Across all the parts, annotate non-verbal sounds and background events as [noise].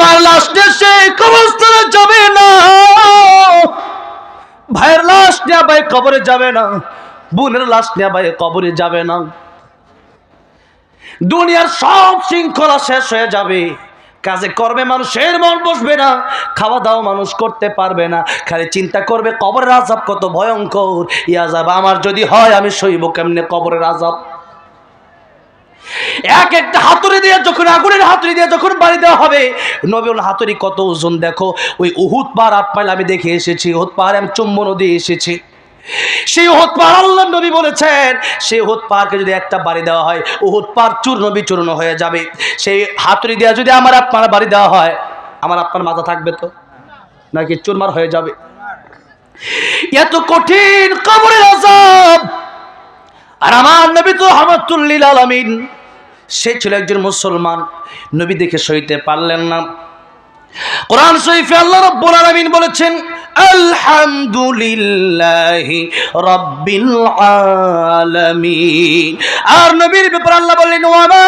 আমার লাশ নিয়ে সে কবরস্থানে যাবে না। ভাইয়ের লাশ নিয়ে ভাই কবরে যাবে না। বোনের লাশ নিয়ে ভাই কবরে যাবে না। দুনিয়ার সব শৃঙ্খলা শেষ হয়ে যাবে। কাজে করবে মানুষের মন বসবে না। খাওয়া দাওয়া মানুষ করতে পারবে না। খালি চিন্তা করবে কবরের আজাব কত ভয়ঙ্কর। ই আজাব আমার যদি হয়, আমি সইব কেমনে কবরের আজাব এক একটা হাতুড়ি দিয়ে যখন আগুনের হাতুড়ি দিয়ে যখন বাড়ি দেওয়া হবে নবীল হাতুড়ি কত ওজন দেখো, ওই উহুদ পাহাড় আট মাইল আমি দেখে এসেছি, উহুদ পাহাড়ে আমি চুম্বন দিয়ে এসেছি। সেই উহুদ পাহাড় আল্লাহ নবী বলেছেন, সেই উহুদ পাহাড়কে যদি একটা বাড়ি দেওয়া হয়, উহুদ পাহাড় চূর্ণ বিচূর্ণ হয়ে যাবে। সেই হাতুড়ি দেওয়া যদি আমার আপনার বাড়ি দেওয়া হয়, আমার আপনার মাথা থাকবে তো? নাকি চুরমার হয়ে যাবে? এত কঠিন কবরের আজাব আর আমার নবী তো রহমতুল্লিল আলমিন সে ছিল একজন মুসলমান। নবী দেখে সইতে পারলেন না। কোরআন শরীফে আল্লাহ রাব্বুল আলামিন বলেছেন, আলহামদুলিল্লাহি রাব্বিল আলামিন। আর নবীর ব্যাপারে আল্লাহ বললেন ওয়ামা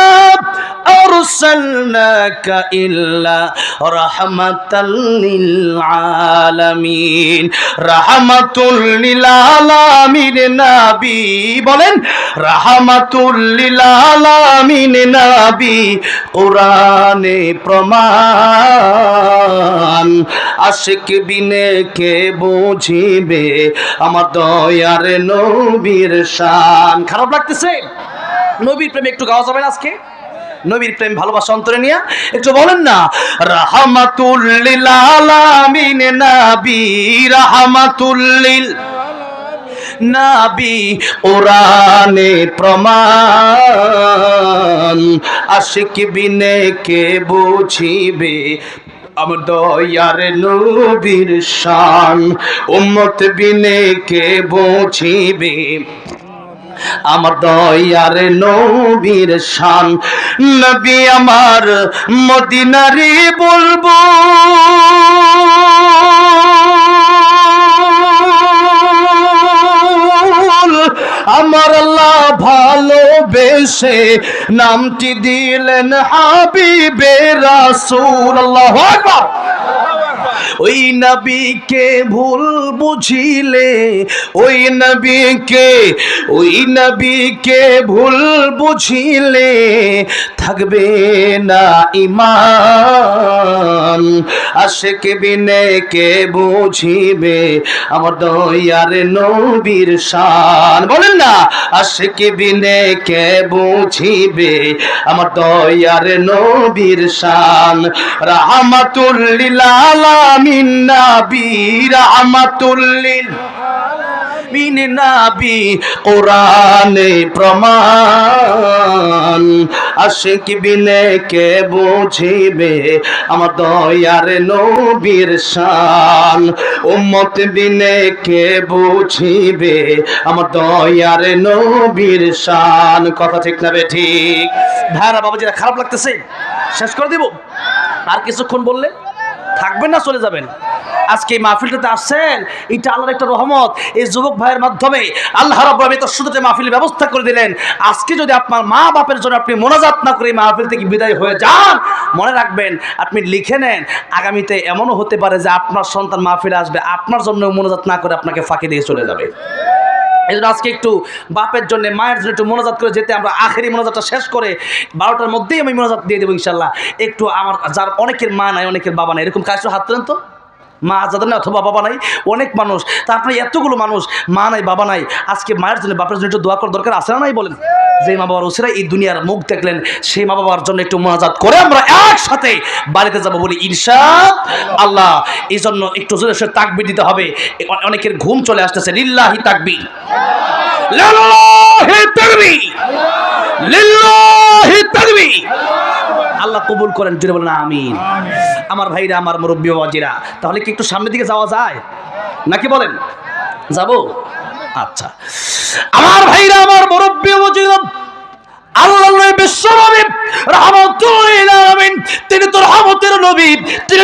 রাহমাতাল লিল আলামিন রাহমাতুল লিল আলামিন নবী বলেন রাহমাতুল লিল আলামিন নবী কোরআনে প্রমাণ। আশিক বিনে কে বুঝিবে? আমার দয়ার নবীর শান। খারাপ লাগতেছে? নবীর প্রেমে একটু গাওয়া যাবে আজকে? নবীর প্রেম, ভালোবাসা অন্তরে নিয়ে একটু বলেন না রাহমাতুল্লিল আলামিন নবী রাহমাতুল্লিল নাবি, কোরআনে প্রমাণ, আশিক বিনে কে বুঝিবে, আমার দয়ার নবীর শান, উম্মত বিনে কে বুঝিবে। আমার দয়ার নবীর শান। নবী আমার মদিনারি বলব। আমার আল্লাহ ভালোবেসে নামটি দিলেন হাবিবে রাসূল আল্লাহু আকবার। ওই নবীকে ভুল বুঝিলে, ওই নবীকে ওই নবীকে ভুল বুঝিলে থাকবে না ইমান আশেক বিনে কে বুঝিবে? আমার দয়ার নবীর শান। বলেন না, আশেক বিনে কে বুঝিবে? আমার দয়ার নবীর শান। রাহমাতুল লিল আলামিন নবী রাহমাতুল লিল মিন নাবি কোরআনে প্রমাণ। আশিক বিনে কে বুঝিবে আমার দয়ার নবীর শান। উম্মত বিনে কে বুঝিবে আমার দয়ার নবীর শান। কথা ঠিক না ঠিক? ভাইরা বাবাজিরা, খারাপ লাগতেছে? শেষ করে দিব? আর কিছুক্ষণ বললে? থাকবেন না, চলে যাবেন। আজকে এই মাহফিলটাতে আসছেন, এটা আল্লাহর একটা রহমত। এই যুবক ভাইয়ের মাধ্যমে আল্লাহ আলামিন তার শুধুতে মাহফিলের ব্যবস্থা করে দিলেন। আজকে যদি আপনার মা বাপের জন্য আপনি মোনাজাত না করে মাহফিল থেকে বিদায় হয়ে যান, মনে রাখবেন, আপনি লিখে নেন, আগামীতে এমনও হতে পারে যে আপনার সন্তান মাহফিলে আসবে, আপনার জন্য মোনাজাত না করে আপনাকে ফাঁকি দিয়ে চলে যাবে। এই জন্য আজকে একটু বাপের জন্য, মায়ের জন্য একটু মনোজাত করে যেতে আমরা আখেরি মনোজাতটা শেষ করে বারোটার মধ্যেই আমি মনোজাত দিয়ে দেবো ইনশাল্লাহ একটু আমার যার অনেকের মা নাই, অনেকের বাবা নাই, এরকম কাজ হাত তোলেন তো? মা যাদের নাই অথবা বাবা নাই, অনেক মানুষ। তা তারপরে এতগুলো মানুষ, মা নাই, বাবা নাই, আজকে মায়ের জন্য, বাপের জন্য একটু দোয়া করার দরকার আছে না নাই বলেন? যে মা বাবার ওসিরা এই দুনিয়ার মুখ দেখলেন, সেই মা বাবার জন্য একটু মোনাজাত করে আমরা একসাথে বাড়িতে যাব বলি, ইনশা আল্লাহ এই জন্য একটু তাকবির দিতে হবে। অনেকের ঘুম চলে আসতেছে, লিল্লাহি তাকবীর। আল্লাহ কবুল করেন জুড়ে বলেন, আমিন। আমার ভাইরা, আমার মুরব্বী বাবাজিরা, তাহলে কি একটু সামনের দিকে যাওয়া যায়? নাকি বলেন, যাব? আচ্ছা। আমার ভাইরা, আমার মুরব্বী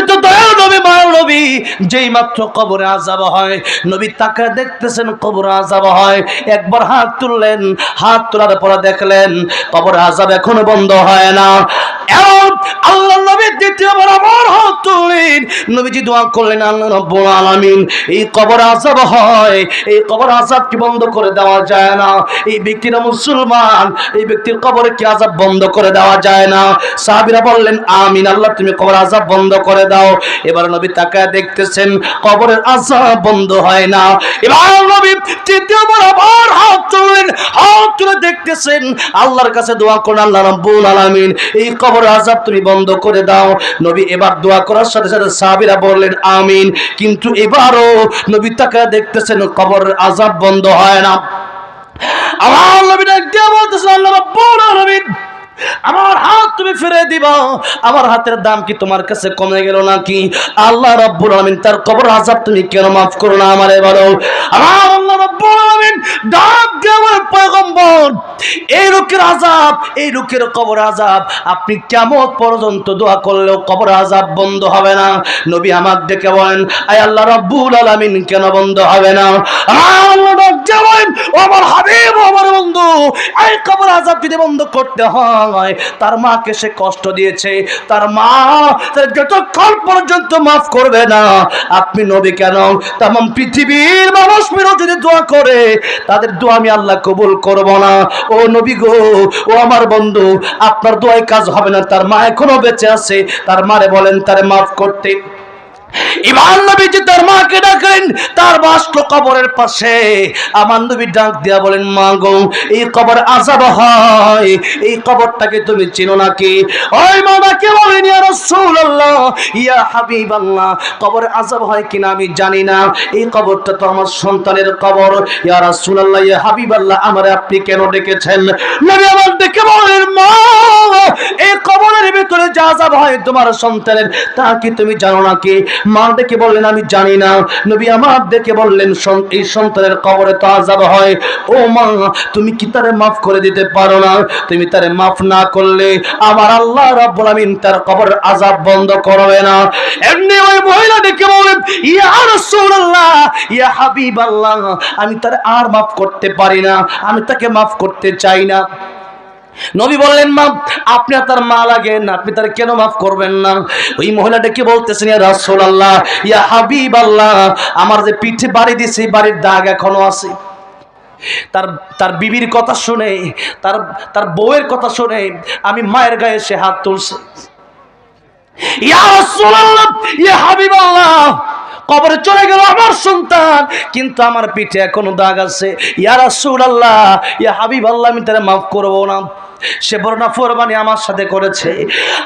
তো তো নবী নবী। যেই মাত্র কবরে হয়, নবী তাকে দেখতেছেন, কবরে হয়। একবার হাত তুললেন, হাত তোলার পরে দেখলেন, কবরে আযাব এখনও বন্ধ হয় না। বন্ধ করে আমিন, আল্লাহ তুমি কবর আযাব বন্ধ করে দাও। এবার নবী তাকায় দেখতেছেন, কবরের আযাব বন্ধ হয় না। এবার নবী তৃতীয়বার আবার হাত তুললেন হাত তুলে দেখতেছেন, আল্লাহর কাছে দোয়া করুন আল্লাহ রাব্বুল আলামিন, এই কবর আযাব তুমি বন্ধ করে দাও। নবী এবার দোয়া করার সাথে সাথে সাহাবিরা বললেন, আমিন। কিন্তু এবারও নবী তাকে দেখতেছেন, কবরের আজাব বন্ধ হয় না। আমার নবী ডাক দিয়া বলতেছেন আল্লাহ রাব্বুল আলামিন আমার হাত তুমি ফিরে দিবা। আমার হাতের দাম কি তোমার কাছে কমে গেল নাকি? আল্লাহ রাব্বুল আলামিন তার কবর আযাব তুমি কেন maaf করো না আমারে বলো? আমার আল্লাহ রাব্বুল আলামিন ডাক দিয়ে পয়গম্বর, এই লোকের আযাব, এই লোকের কবর আযাব, আপনি কিয়ামত পর্যন্ত দোয়া করলেও কবর আযাব বন্ধ হবে না। নবী আমার ডেকে বলেন, আয় আল্লাহ রাব্বুল আলামিন, কেন বন্ধ হবে না? আমার আমার হাবিব আমার বন্ধু, এই কবর আযাব যদি বন্ধ করতে হয় তার মাকে সে কষ্ট দিয়েছে। তার মা যতক্ষণ পর্যন্ত মাফ করবে না, আপনি নবী কেন? তাম পৃথিবীর মানুষ মেয়েও যদি দোয়া করে, তাদের দোয়া আমি আল্লাহ কবুল করব না। ও নবী গো, ও আমার বন্ধু, আপনার দোয়ায় কাজ হবে না। তার মা এখনও বেঁচে আছে। তার মারে বলেন, তারে মাফ করতে। ইমান নবীজি তার মাকে ডাকলেন, তার বাসলো কবরের পাশে। আমার নবী ডাক দিয়া বলেন, মা গো, এই কবর আজাব হয়, এই কবরটাকে তুমি চিনো নাকি? ওই মা ডাকে বলেন, ইয়া রাসূলুল্লাহ, ইয়া কবর আজাব হয় কিনা আমি জানি না। এই কবরটা তো আমার সন্তানের কবর। ইয়া রাসূলুল্লাহ, ইয়া হাবিবাল্লাহ, আমারে আপনি কেন ডেকেছেন? নবী আমার ডেকে বলেন, মা, এই কবরের ভিতরে যা আজাব হয় তোমার সন্তানের, তা কি তুমি জানো নাকি? মা ডেকে বললেন, আমি জানি না। নবী আমার ডেকে বললেন এই সন্তানের কবরে তো আজাব হয়। ও মা, তুমি কি তারে মাফ করে দিতে পারো না? তুমি তারে মাফ না করলে আমার আল্লাহ রাব্বুল আমিন তার কবর আজাব বন্ধ করবে না। এমনি ওই মহিলা ডেকে বলেন ইয়া রাসূলুল্লাহ, ইয়া হাবিবাল্লাহ, আমি তারে আর মাফ করতে পারি না, আমি তাকে মাফ করতে চাই না। নবী বললেন, মা, আপনি তার মা লাগেন আপনি তার কেন মাফ করবেন না? ওই মহিলাটা কি বলতেছেন, ইয়া রাসূলুল্লাহ, ইয়া হাবিবাল্লাহ, আমার যে পিঠে বাড়ি দিছে বাড়ির দাগ এখনও আছে। তার তার বিবির কথা শুনে, তার তার বউয়ের কথা শুনে, আমি মায়ের গায়ে সে হাত তুলছে। ইয়া রাসূলুল্লাহ, ইয়া হাবিবাল্লাহ, কবরে চলে গেল আমার সন্তান, কিন্তু আমার পিঠে এখনও দাগ আছে। ইয়া রাসূলুল্লাহ, ইয়া হাবিবাল্লাহ, আমি তারে মাফ করব না। সে বড় না ফরমানি আমার সাথে করেছে।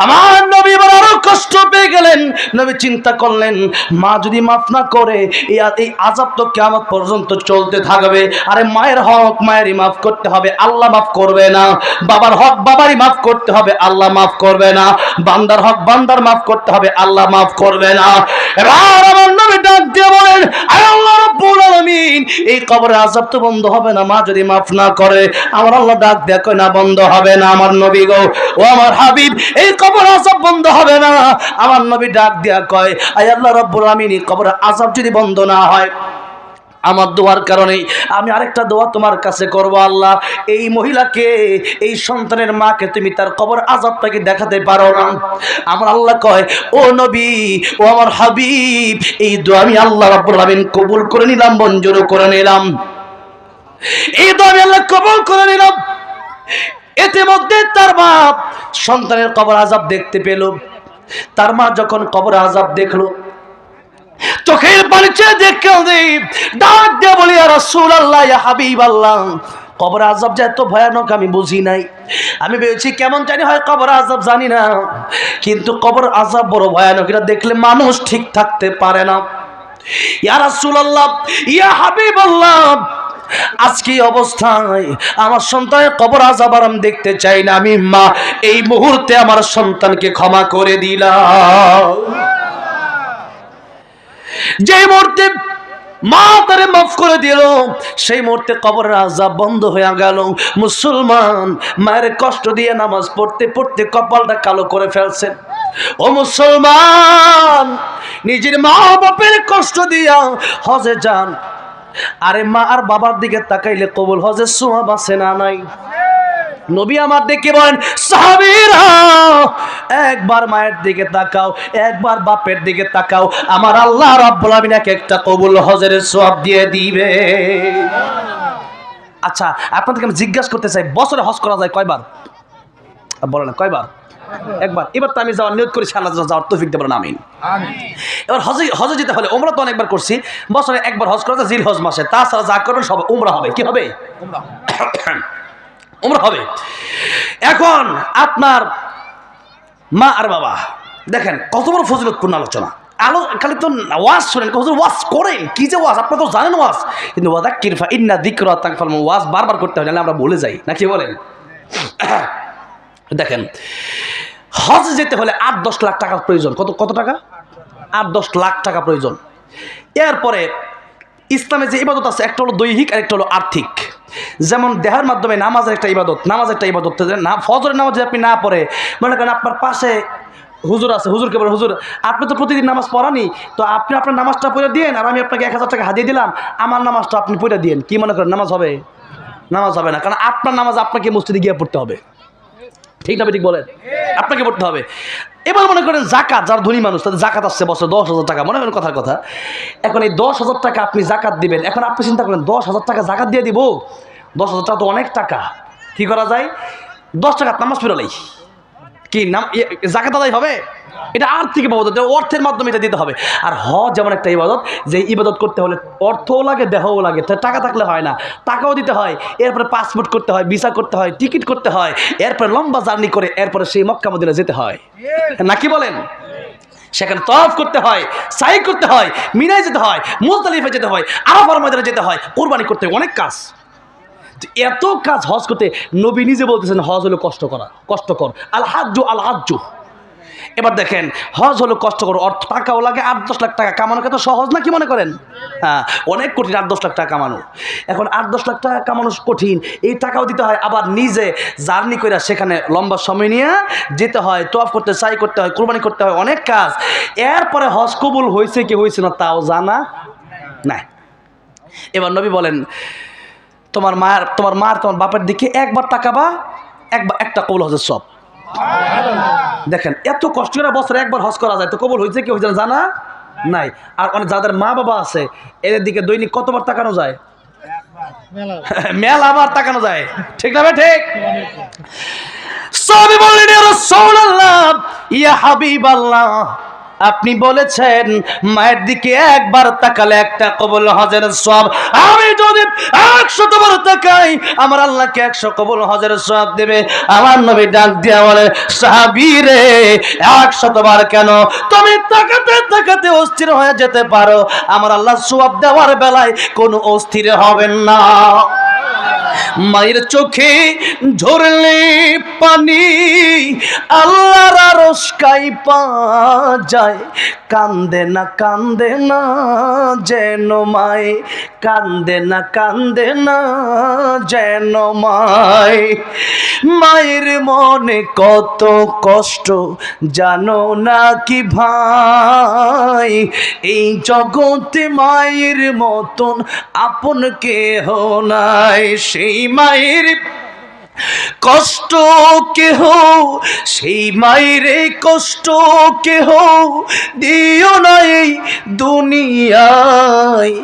আমার নবী এবার আরও কষ্ট পেয়ে গেলেন। নবী চিন্তা করলেন, মা যদি মাফ না করে, এই আজাব তো কেমন পর্যন্ত চলতে থাকবে। আরে মায়ের হক মায়েরই মাফ করতে হবে, আল্লাহ মাফ করবে না। বাবার হক বাবারই মাফ করতে হবে, আল্লাহ মাফ করবে না। বান্দার হক বান্দার মাফ করতে হবে, আল্লাহ মাফ করবে না। এবার আমার ডাক বলেন আল্লাহ রাব্বুল আলামিন, এই কবরে আযাব তো বন্ধ হবে না, মা যদি মাফ না করে, আমার আল্লাহ ডাক কয়, না, বন্ধ হবে না আমার নবী গো, ও আমার হাবিব, এই কবর আযাব বন্ধ হবে না। আমার নবী ডাক দিয়া কয়, আয় আল্লাহ রাব্বুল আলামিন, এই কবর আযাব যদি বন্ধ না হয় আমার দোয়ার কারণে আমি আরেকটা দোয়া তোমার কাছে করব, আল্লাহ। এই মহিলাকে, এই সন্তানের মাকে তুমি তার কবর আজাবটাকে দেখাতে পারো না। আমার আল্লাহ কয়, ও নবী, ও আমার হাবিব, এই দোয়া আমি আল্লাহ রাব্বুল কবুল করে নিলাম, মঞ্জুর করে নিলাম। এই দোয়া আমি আল্লাহ কবুল করে নিলাম। এতে মধ্যে তার বাপ সন্তানের কবর আজাব দেখতে পেল। তার মা যখন কবর আজাব দেখল চোখের পানিতে দেখে দেই ডাক দিয়ে বলি আর রাসূলুল্লাহ, ইয়া হাবিবাল্লাহ। কবর আজাব যে এত ভয়ানক আমি বুঝি নাই। আমি ভেবেছি কেমন জানি হয় কবর আজাব জানি না। কিন্তু কবর আজাব বড় ভয়ানক, এটা দেখলে মানুষ ঠিক থাকতে পারে না। ইয়া রাসূলুল্লাহ, ইয়া হাবিবাল্লাহ, আজকে এই অবস্থায় আমার সন্তানের কবর আজাব আর আমি দেখতে চাই না। আমি মা, এই মুহূর্তে আমার সন্তানকে ক্ষমা করে দিলাম। যে মুহূর্তে মা তারে মাফ করে দিল, সেই মুহূর্তে কবরের আজাব বন্ধ হয়ে গেল। মুসলমান মায়ের কষ্ট দিয়ে নামাজ পড়তে পড়তে কপালটা কালো করে ফেলছেন ও মুসলমান, নিজের মা বাপের কষ্ট দিয়া হজে যান। আরে মা আর বাবার দিকে তাকাইলে কবুল হজে সোয়া বাসে না নাই? নবী আমার দেখে বলেন সাহাবীরা একবার মায়ের দিকে তাকাও একবার বাপের দিকে তাকাও আমার আল্লাহ রাব্বুল এক একটা কবুল হজের সওয়াব দিয়ে দিবে। আচ্ছা আপনাদেরকে আমি জিজ্ঞাসা করতে চাই বছরে হজ করা যায় কয়বার? বলে না কয়বার? একবার। এবার তো আমি যাওয়ার নিয়োগ করি সারা যাওয়ার তৌফিক দেবো না আমিন। এবার হজে হজে যেতে হলে ওমরা তো অনেকবার করছি বছরে একবার হজ করা যায় জিল হজ মাসে। তাছাড়া যা করবেন সব উমরা হবে। কি হবে? উমরা [coughs] হবে। এখন আপনার মা আর বাবা, দেখেন, কত বড় ফজিলতপূর্ণ আলোচনা। আলো, খালি তো ওয়াজ শোনেন হুজুর ওয়াজ করেন, কি যে ওয়াজ, আপনারা তো জানেন ওয়াজ। কিন্তু ওয়াদা কিরফা ইন্না দিকরা তাকফাল ওয়াজ বারবার করতে হয়, নাহলে আমরা বলে যাই, না কি বলেন? দেখেন, হজ যেতে হলে আট দশ লাখ টাকার প্রয়োজন। কত কত টাকা? আট দশ লাখ টাকা প্রয়োজন। এরপরে ইসলামে যে ইবাদত আছে, একটা হলো দৈহিক আর একটা হলো আর্থিক। যেমন দেহার মাধ্যমে নামাজের একটা ইবাদত নামাজ একটা ইবাদত না, ফজরের নামাজ আপনি না পড়ে, মনে করেন আপনার পাশে হুজুর আছে, হুজুরকে বলে, হুজুর, আপনি তো প্রতিদিন নামাজ পড়ানি তো আপনি আপনার নামাজটা পড়ে দিয়েন, আর আমি আপনাকে এক হাজার টাকা হাতিয়ে দিলাম, আমার নামাজটা আপনি পড়ে দিয়েন। কি মনে করেন, নামাজ হবে? নামাজ হবে না, কারণ আপনার নামাজ আপনাকে মসজিদে গিয়ে পড়তে হবে। ঠিক না ঠিক বলেন? আপনাকে পড়তে হবে। এবার মনে করেন জাকাত, যার ধনী মানুষ, তাদের জাকাত আসছে বছর দশ হাজার টাকা, মনে করেন কথার কথা। এখন এই দশ হাজার টাকা আপনি জাকাত দিবেন, এখন আপনি চিন্তা করেন, দশ হাজার টাকা জাকাত দিয়ে দিব? দশ হাজার টাকা তো অনেক টাকা। কী করা যায়? দশ টাকা নামাজ ফেরালেই কি নাম? জাকাত আদায় হবে? এটা আর্থিক ইবাদত অর্থের মাধ্যমে এটা দিতে হবে। আর হজ যেমন একটা ইবাদত যে ইবাদত করতে হলে অর্থও লাগে দেহও লাগে টাকা থাকলে হয় না টাকাও দিতে হয় এরপরে পাসপোর্ট করতে হয় ভিসা করতে হয় টিকিট করতে হয় এরপরে লম্বা জার্নি করে এরপরে সেই মক্কা মদিনা যেতে হয়। নাকি বলেন? সেখানে তফ করতে হয় সাই করতে হয় মিনায় যেতে হয় মুজদালিফে যেতে হয় আরাফার ময়দানে যেতে হয় কোরবানি করতে হয় অনেক কাজ। এত কাজ হজ করতে নবী নিজে বলতেছেন, হজ হলো কষ্ট করা কষ্টকর আল হাজ্জু আল হাজ্জু। এবার দেখেন, হজ হলো কষ্টকর অর্থ টাকাও লাগে, আট দশ লাখ টাকা কামানো কত সহজ না কি মনে করেন? হ্যাঁ অনেক কঠিন আট দশ লাখ টাকা কামানো। এখন আট দশ লাখ টাকা কামানো কঠিন, এই টাকাও দিতে হয়, আবার নিজে জার্নি করে সেখানে লম্বা সময় নিয়ে যেতে হয় তোয়াফ করতে সাই করতে হয়, কোরবানি করতে হয়, অনেক কাজ। এরপরে হজ কবুল হয়েছে কি হয়েছে না, তাও জানা নাই। এবার নবী বলেন তোমার মায়ের, তোমার মার, তোমার বাপের দিকে একবার তাকাবা, একবার একটা কবুল হজের সব। দেখেন, এত কষ্ট করে বছরে একবার হজ করা যায়, তো কবুল হয়েছে কি হয়েছে জানা? নাই। আর অনেক যাদের মা বাবা আছে, এদের দিকে দৈনিক কতবার তাকানো যায়? মেলা আবার তাকানো যায়। ঠিক না ঠিক? সাহাবী বললেন, ইয়া ইয়া হাবিবাল্লাহ। আপনি বলেছেন, মায়ের দিকে একবার তাকালে একটা কবল হজের সব আমি যদি একশো বার তাকাই, আমার আল্লাহকে একশো কবল হজের সব দেবে। আমার নবী ডাক দিয়া বলে, সাহাবি রে একশো বার কেন? তুমি তাকাতে তাকাতে অস্থির হয়ে যেতে পারো। আমার আল্লাহ সব দেওয়ার বেলায় কোনো অস্থির হবেন না। মায়ের চোখে ঝরলে পানি, আল্লাহর আরশ কাইপা যায়। কান্দে না কান্দে না যেন মায়, কান্দে না কান্দে না যেন মায়। মায়ের মনে কত কষ্ট, জানো না কি ভাই? এই জগতে মায়ের মতন আপন কেহ নাই, সেই মায়ের কষ্ট কেহ সেই মায়ের কষ্ট কেহ দিও না এই দুনিয়ায়।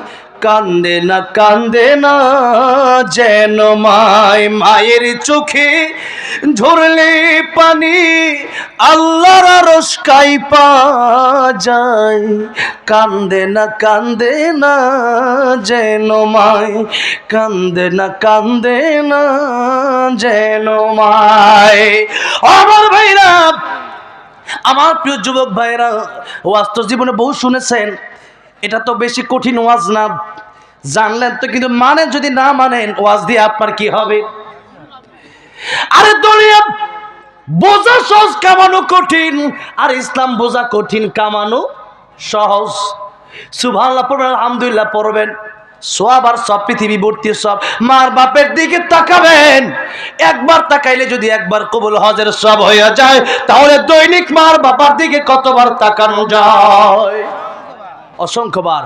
কান্দে না কান্দে না, যেন মায় মায়ের চোখে ঝরলে পানি আল্লাহর আরশ কাইপা যায়। কান্দে না কান্দে না, যেন মায় কান্দে না কান্দে না, যেন মায়। আমার ভাইরা, আমার প্রিয় যুবক ভাইরা ওয়াজ তো জীবনে বহু শুনেছেন। এটা তো বেশি কঠিন ওয়াজ না। জানলেন তো, কিন্তু মানে যদি না মানেন, ওয়াজ দিয়ে আপনার কি হবে? আরে দুনিয়া, বোঝা সহজ, কামানো কঠিন, আর ইসলাম বোঝা কঠিন, কামানো সহজ। সুবহানাল্লাহ পড়বেন, আলহামদুলিল্লাহ পড়বেন। সব আর সব পৃথিবী ভর্তি সব মার বাপের দিকে তাকাবেন। একবার তাকাইলে যদি একবার কবুল হজের সব হয়ে যায়, তাহলে দৈনিক মার বাবার দিকে কতবার তাকানো যায়? অসংখ্যবার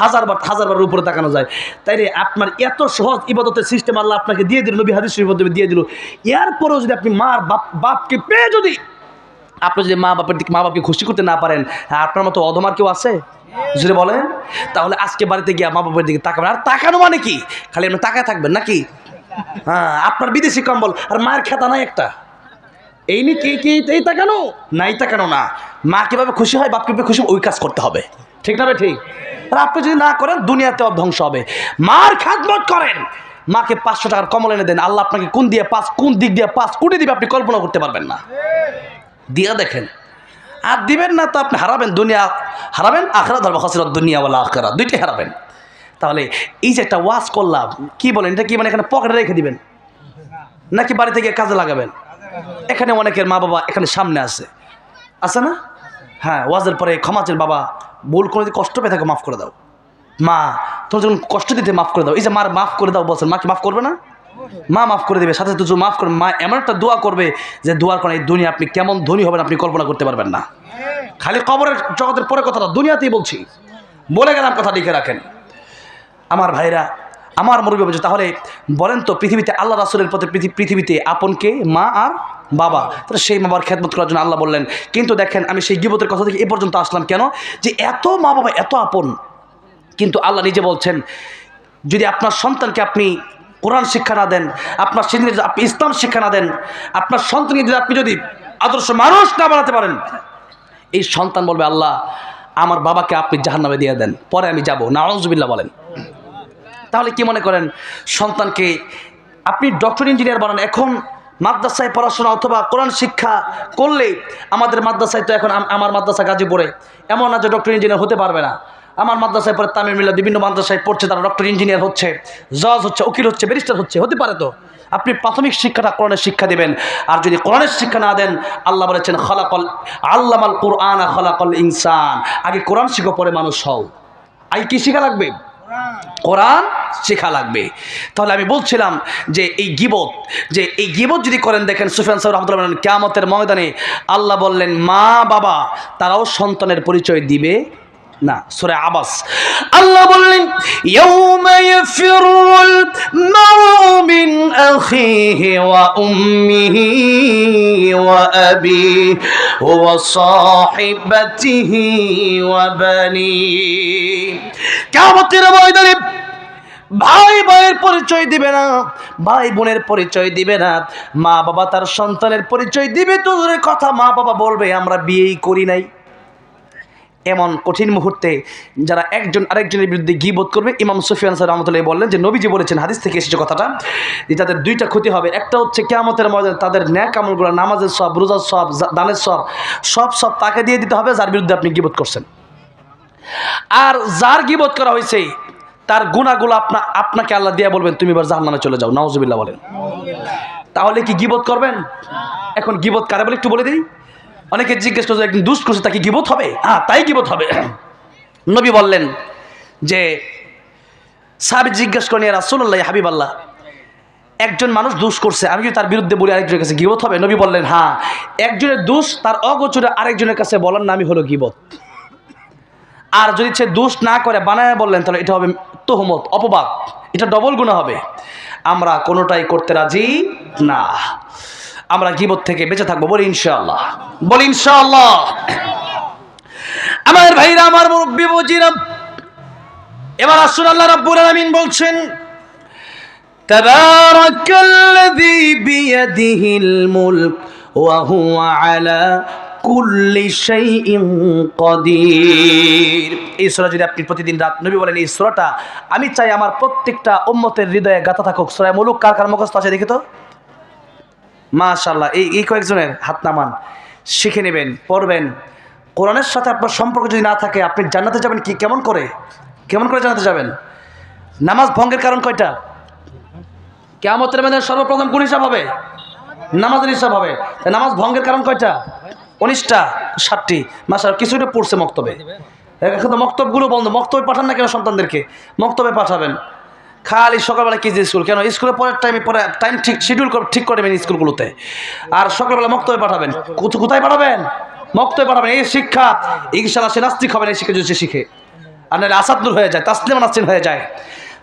হাজারবার হাজারবার উপরে তাকানো যায়। তাই রে, আপনার এত সহজ ইবাদতের সিস্টেম আল্লাহ আপনাকে দিয়ে দিল, নবী হাদিস দিয়ে দিল। এরপরেও যদি আপনি মার বাপ, বাপকে পেয়ে যদি আপনি যদি মা বাপের দিকে, মা বাপকে খুশি করতে না পারেন আপনার মতো অধমার কেউ আছে? যদি বলেন। তাহলে আজকে বাড়িতে গিয়ে মা বাপের দিকে তাকাবেন। আর তাকানো মানে কি? খালি আপনি তাকায় থাকবেন নাকি? হ্যাঁ আপনার বিদেশি কম্বল, আর মায়ের খেতা নাই একটা। এই নিয়ে কে কি তাকানো? নাই তাকানো না। মা কীভাবে খুশি হয় বাপ কীভাবে খুশি ওই কাজ করতে হবে। ঠিক না ঠিক? আর আপনি যদি না করেন দুনিয়াতেও ধ্বংস হবে। মার খাদমত করেন। মাকে পাঁচশো টাকার কমল এনে দেন। আল্লাহ আপনাকে কোন দিয়ে পাঁচ, কোন দিক দিয়ে পাঁচ কোটি দিবে আপনি কল্পনা করতে পারবেন না। দিয়া দেখেন। আর দিবেন না তো আপনি হারাবেন দুনিয়া। হারাবেন আখরা ধর্ম খসরত দুনিয়া বলা আখরা দুইটাই হারাবেন। তাহলে এই যে একটা ওয়াশ করলাম, কি বলেন? এটা কি মানে এখানে পকেটে রেখে দিবেন? নাকি বাড়িতে গিয়ে কাজে লাগাবেন? এখানে অনেকের মা বাবা এখানে সামনে আছে। আছে না? হ্যাঁ ওয়াজের পরে ক্ষমাচের বাবা ভুল যদি কষ্ট পেয়ে থাকে, মাফ করে দাও। মা, তোমার যখন কষ্ট দিতে মাফ করে দাও। এই যে মার মাফ করে দাও বলছেন, মা কি মাফ করবে না? মা মাফ করে দেবে, সাথে সাথে মাফ করবে মা এমন একটা দোয়া করবে যে দোয়ার কারণে এই দুনিয়া আপনি কেমন ধনী হবেন আপনি কল্পনা করতে পারবেন না। খালি কবরের জগতের পরে কথাটা দুনিয়াতেই বলছি। বলে গেলাম কথা লিখে রাখেন। আমার ভাইরা আমার মুরব্বী বলছে, তাহলে বলেন তো পৃথিবীতে আল্লাহ রাসুলের পথে পৃথি- পৃথিবীতে আপনকে মা আর বাবা? তাহলে সেই বাবার খেদমত করার জন্য আল্লাহ বললেন, কিন্তু দেখেন, আমি সেই গিবতের কথা থেকে এ পর্যন্ত আসলাম কেন? যে এত মা বাবা এত আপন। কিন্তু আল্লাহ নিজে বলছেন, যদি আপনার সন্তানকে আপনি কোরআন শিক্ষা না দেন, আপনার সেদিনে আপনি ইসলাম শিক্ষা না দেন, আপনার সন্তানকে যদি আপনি যদি আদর্শ মানুষ না বানাতে পারেন, এই সন্তান বলবে, আল্লাহ, আমার বাবাকে আপনি জাহান্নামে দিয়ে দেন, পরে আমি যাব। নাউজুবিল্লাহ বলেন। তাহলে কি মনে করেন? সন্তানকে আপনি ডক্টর ইঞ্জিনিয়ার বানান, এখন মাদ্রাসায় পড়াশোনা অথবা কোরআন শিক্ষা করলে আমাদের মাদ্রাসায় তো এখন আম- আমার মাদ্রাসা গাজীপুরে। এমন না যে ডক্টর ইঞ্জিনিয়ার হতে পারবে না। আমার মাদ্রাসায় পরে তামিল মিল্লা বিভিন্ন মাদ্রাসায় পড়ছে, তারা ডক্টর ইঞ্জিনিয়ার হচ্ছে, জজ হচ্ছে, উকিল হচ্ছে ব্যারিস্টার হচ্ছে, হতে পারে তো? আপনি প্রাথমিক শিক্ষাটা কোরআনের শিক্ষা দেবেন। আর যদি কোরআনের শিক্ষা না দেন, আল্লাহ বলেছেন, খলাকল, আল্লামাল কোরআন খলাকল ইনসান। আগে কোরআন শিখো, পরে মানুষ হও। আগে কি শিখা লাগবে? কোরআন শেখা লাগবে। তাহলে আমি বলছিলাম যে এই গিবত, যে এই গিবত যদি করেন, দেখেন সুফিয়ান সাহেব রহমতুল্লাহ কেয়ামতের ময়দানে আল্লাহ বললেন, মা বাবা তারাও সন্তানের পরিচয় দিবে। না, সুরে আবাস। আল্লাহ বললেন ভাই ভাইয়ের পরিচয় দিবে না, ভাই বোনের পরিচয় দিবে না, মা বাবা তার সন্তানের পরিচয় দিবে, তো কথা মা বাবা বলবে, আমরা বিয়েই করি নাই। এমন কঠিন মুহূর্তে যারা একজন আরেকজনের বিরুদ্ধে গিবোধ করবে, ইমাম সুফিয়ান স্যার রহমতুল্লাহ বললেন যে, নবীজি বলেছেন, হাদিস থেকে এসেছে কথাটা, যে তাদের দুইটা ক্ষতি হবে। একটা হচ্ছে কেয়ামতের ময়দানে তাদের ন্যাক আমলগুলো, নামাজের সব, রোজার সব দানের সব সব সব তাকে দিয়ে দিতে হবে যার বিরুদ্ধে আপনি গিবোধ করছেন। আর যার গিবোধ করা হয়েছে, তার গুণাগুলো আপনা, আপনাকে আল্লাহ দিয়ে বলবেন, তুমি এবার জাহান্নামে চলে যাও। নাউজুবিল্লাহ বলেন। তাহলে কি গিবোধ করবেন? এখন গিবোধ কারে বলে একটু বলে দিই। অনেকে জিজ্ঞেস করছে একদিন দুষ্ট করছে তাকে গিবোধ হবে? হ্যাঁ তাই গিবোধ হবে। নবী বললেন যে, সাহাবি জিজ্ঞেস করেন রাসুল্লাহ হাবিব আল্লাহ একজন মানুষ দোষ করছে, আমি যদি তার বিরুদ্ধে বলি আরেকজনের কাছে গিবত হবে? নবী বললেন হ্যাঁ একজনের দোষ তার অগোচরে আরেকজনের কাছে বলার নামই হলো গিবত। আর যদি সে দোষ না করে, বানায় বললেন, তাহলে এটা হবে তহমত, অপবাদ, এটা ডবল গুণা হবে। আমরা কোনোটাই করতে রাজি না। আমরা গিবত থেকে বেঁচে থাকব, বলি ইনশাআল্লাহ। বলি ইনশাআল্লাহ। আমার ভাইরা, আমার মুরব্বী বুঝিরাম এবার আসুন, আল্লাহ রাব্বুল আলামিন বলছেন, তাবারাকাল্লাযী বিয়াদিহিল মুলক ওয়া হুয়া আলা কুল্লি শাইইন কদির। এই সূরা যদি আপনি প্রতিদিন রাত, নবী বলেন, এই সূরাটা আমি চাই আমার প্রত্যেকটা উম্মতের হৃদয়ে গাঁথা থাকুক। সূরা মুলুক কার কার মুখস্থ আছে দেখি তো? মাশাআল্লাহ, এই এই কয়েকজনের হাত নামান, শিখে নেবেন, পড়বেন। কোরআনের সাথে আপনার সম্পর্ক যদি না থাকে, আপনি জান্নাতে যাবেন কি? কেমন করে? কেমন করে জানাতে যাবেন? নামাজ ভঙ্গের কারণ কয়টা? কেমতের মধ্যে সর্বপ্রথম কোন হিসাব হবে? নামাজের হিসাব হবে। নামাজ ভঙ্গের কারণ কয়টা? উনিশটা, ষাটটি। মাসার কিছুটা পড়ছে মক্তবে। এখন তো মক্তবগুলো বন্ধ। মক্তবে পাঠান না কেন সন্তানদেরকে? মক্তবে পাঠাবেন। খালি সকালবেলা কি যে স্কুল? কেন? স্কুলে পরের টাইমে পরে টাইম ঠিক শিডিউল ঠিক করে দেবেন স্কুলগুলোতে। আর সকালবেলা মক্তবে পাঠাবেন। কোথ- কোথায় পাঠাবেন? মক্তবে পাঠাবেন। এই শিক্ষা ইনশাল্লাহ সে নাস্তিক হবেন এই শিক্ষা যদি শিখে। আর নাহলে আসাদ নূর হয়ে যায়, তাসলিমা নাসরিন হয়ে যায়।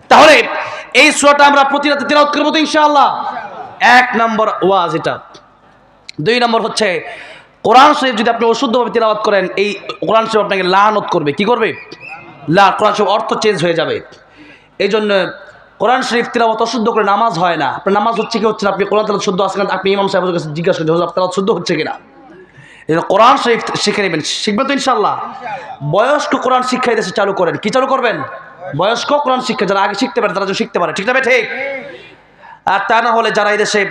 তাহলে এই সুরাটা আমরা প্রতি রাতে তেলাওয়াত করব তো ইনশাআল্লাহ। এক নম্বর ওয়াজ এটা। দুই নম্বর হচ্ছে, কোরআন শরীফ যদি আপনি অশুদ্ধভাবে তেলাওয়াত করেন, এই কোরআন শরীফ আপনাকে লানত করবে। কি করবে? লা, কোরআন শরীফ অর্থ চেঞ্জ হয়ে যাবে। এই জন্য কোরআন শরীফ তিলাবত অশুদ্ধ করে নামাজ হয় না। আপনার নামাজ হচ্ছে কি? হচ্ছে না, আপনি কোরআন তালাত শুদ্ধ আসেন আপনি ইমাম সাহেবের কাছে জিজ্ঞাসা করছেন আপনার তালাত শুদ্ধ হচ্ছে কিনা? কোরআন শরীফ শিখে নেবেন শিখবেন তো ইনশাল্লাহ বয়স্ক কোরআন শিক্ষা এদেশে দেশে চালু করেন। কি চালু করবেন? বয়স্ক কোরআন শিক্ষা, যারা আগে শিখতে পারে, তারা শিখতে পারে। ঠিক না ঠিক। আর তা না হলে যারা এই দেশে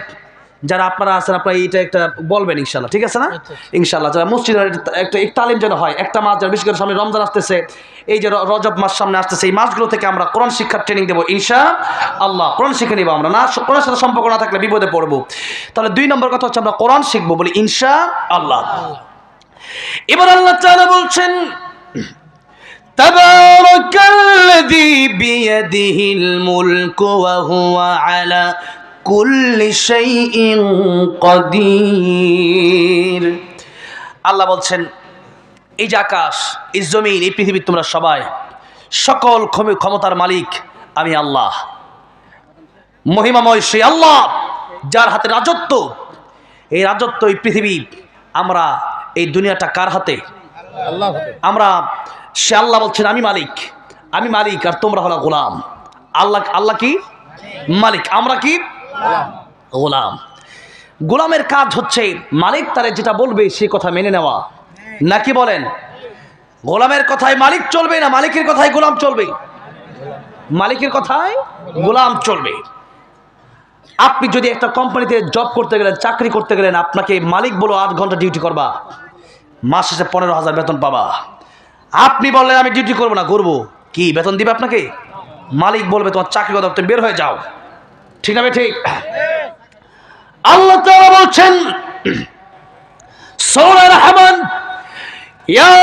যারা আপনারা আছেন আপনারা এইটা একটা বলবেন ইনশাল্লাহ ঠিক আছে না ইনশাল্লাহ যারা মসজিদ একটা এক তালিম যেন হয় একটা মাস যারা বিশেষ করে সামনে রমজান আসতেছে এই যে র- রজব মাস সামনে আসতেছে এই মাসগুলো থেকে আমরা কোরআন শিক্ষার ট্রেনিং দেবো ইনশা আল্লাহ কোরআন শিখে নিবো আমরা না কোরআনের সাথে সম্পর্ক না থাকলে বিপদে পড়বো তাহলে দুই নম্বর কথা হচ্ছে আমরা কোরআন শিখবো বলি ইনশা আল্লাহ এবার আল্লাহ তাআলা বলছেন تبارك الذي بيده الملك وهو على আল্লাহ বলছেন এই যে আকাশ এই জমিন এই পৃথিবীর তোমরা সবাই সকল ক্ষমতার মালিক আমি আল্লাহ। মহিমাময় সেই আল্লাহ যার হাতে রাজত্ব। এই রাজত্ব এই পৃথিবী আমরা এই দুনিয়াটা কার হাতে। আমরা সে আল্লাহ বলছেন আমি মালিক। আমি মালিক আর তোমরা হলো গোলাম। আল্লাহ আল্লাহ কি? মালিক। আমরা কি? গোলাম। গোলামের কাজ হচ্ছে, মালিক তারে যেটা বলবে সে কথা মেনে নেওয়া। নাকি বলেন? গোলামের কথায় মালিক চলবে না মালিকের কথায় গোলাম চলবে? মালিকের কথায় গোলাম চলবে। আপনি যদি একটা কোম্পানিতে জব করতে গেলেন, চাকরি করতে গেলেন, আপনাকে মালিক বলো আট ঘণ্টা ডিউটি করবা। মাস শেষে পনেরো হাজার বেতন পাবা। আপনি বললেন, আমি ডিউটি করব না, করব। কি, বেতন দিবে আপনাকে? মালিক বলবে, তোমার চাকরি কথা বের হয়ে যাও। ঠিক না ভাই ঠিক আল্লাহ তাআলা বলছেন সৌরা রহমান ইয়া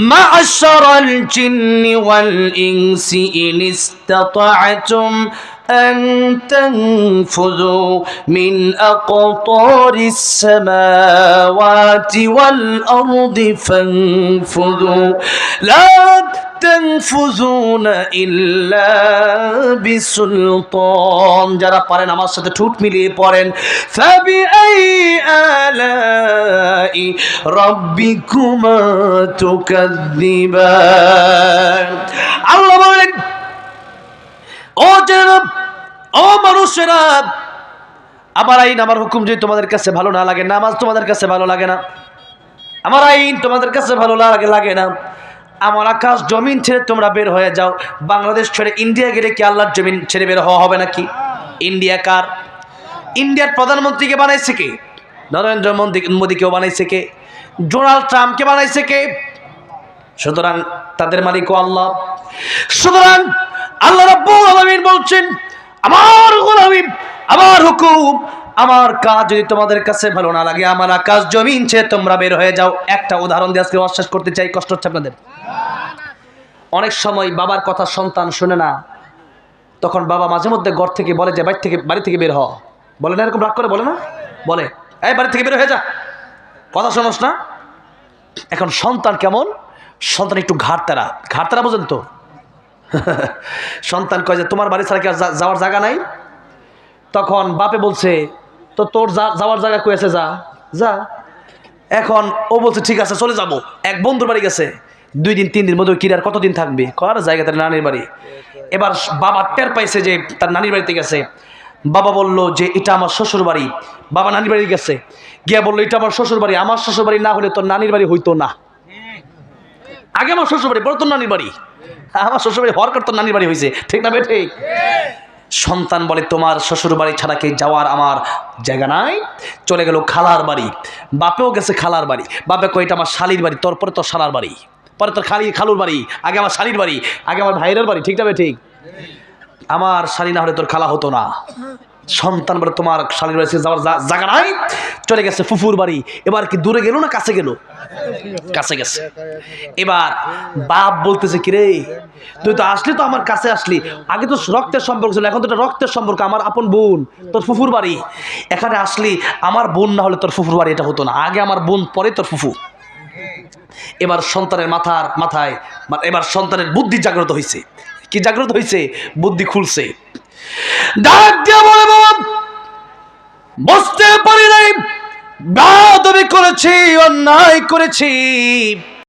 معشر الجن والإنس إن استطعتم أن تنفذوا من أقطار السماوات والأرض فانفذوا لا تنفذون إلا بسلطان যারা পারেন আমার সাথে ঠুট মিলিয়ে পড়েন আল্লাহ বলেন, ও জেনাব, ও মানুষেরা, আমার আইন আমার হুকুম যে তোমাদের কাছে ভালো না লাগে, নামাজ তোমাদের কাছে ভালো লাগে না, আমার আইন তোমাদের কাছে ভালো লাগে লাগে না। আমার আকাশ জমিন ছেড়ে তোমরা বের হয়ে যাও। বাংলাদেশ ছেড়ে ইন্ডিয়া গেলে কি আল্লাহর জমিন ছেড়ে বের হওয়া হবে নাকি? ইন্ডিয়া কার? ইন্ডিয়ার প্রধানমন্ত্রীকে বানাইছে কে? নরেন্দ্র মোদী মোদীকেও বানাইছে কে? ডোনাল্ড ট্রাম্পকে বানাইছে কে? সুতরাং তাদের মালিক আল্লাহ। সুতরাং আল্লাহ রাব্বুল বলছেন, আমার গোলামি, আমার হুকুম, আমার কাজ যদি তোমাদের কাছে ভালো না লাগে, আমার আকাশ জমিন ছেড়ে তোমরা বের হয়ে যাও। একটা উদাহরণ দিয়ে আজকে অশ্বাস করতে চাই, কষ্ট হচ্ছে আপনাদের। অনেক সময় বাবার কথা সন্তান শুনে না। তখন বাবা মাঝে মধ্যে ঘর থেকে বলে যে, বাড়ি থেকে বাড়ি থেকে বের হ। বলে না এরকম রাগ করে? বলে না? বলে, এই বাড়ি থেকে বের হয়ে যা। কথা শোনোস না। এখন সন্তান কেমন? সন্তান একটু ঘাটতারা ঘাটতারা বোঝেন তো? [laughs] সন্তান কয় যে, তোমার বাড়ি ছাড়া কি যাওয়ার জায়গা নাই? তখন বাপে বলছে, তো তোর যাওয়ার জায়গা কয়েছে যা। যা। এখন ও বলছে, ঠিক আছে, চলে যাব। এক বন্ধুর বাড়ি গেছে। দুই দিন, তিন দিন মধ্যে কিরার কতদিন থাকবে? কর জায়গা তার নানির বাড়ি। এবার বাবা টের পাইছে যে তার নানির বাড়িতে গেছে। বাবা বলল যে, এটা আমার শ্বশুর বাড়ি। বাবা নানির বাড়ি গেছে। গিয়া বলল, এটা আমার শ্বশুর বাড়ি। আমার শ্বশুর বাড়ি না হলে তোর নানির বাড়ি হইতো না। আগে আমার শ্বশুর বাড়ি, বড় তোর নানির বাড়ি। আমার শ্বশুর বাড়ি হওয়ার তোর নানির বাড়ি হয়েছে ঠিক না বে ঠিক সন্তান বলে, তোমার শ্বশুর বাড়ি ছাড়া কি যাওয়ার আমার জায়গা নাই। চলে গেল খালার বাড়ি। বাপেও গেছে খালার বাড়ি। বাপে কয়, এটা আমার শালির বাড়ি, তোর পরে তোর শালার বাড়ি। পরে তোর খালি খালুর বাড়ি, আগে আমার শালির বাড়ি, আগে আমার ভাইয়ের বাড়ি, ঠিক না বে ঠিক? আমার শালি না হলে তোর খালা হতো না। সন্তান বলে তোমার শালির বাড়ি যাওয়ার জায়গা নাই, চলে গেছে ফুফুর বাড়ি। এবার কি দূরে গেল না কাছে গেল? কাছে গেছে। এবার বাপ বলতেছে, কিরে, তুই তো আসলি তো আমার কাছে আসলি। আগে তো রক্তের সম্পর্ক ছিল, এখন তো এটা রক্তের সম্পর্ক। আমার আপন বোন, তোর ফুফুর বাড়ি। এখানে আসলি, আমার বোন না হলে তোর ফুফুর বাড়ি এটা হতো না। আগে আমার বোন, পরে তোর ফুফু। এবার সন্তানের মাথার মাথায় মানে এবার সন্তানের বুদ্ধি জাগ্রত হয়েছে কি জাগ্রত হয়েছে বুদ্ধি খুলছে। ডাক বাবা, বসতে পারি নাই। বাদবি করেছি, অন্যায় করেছি।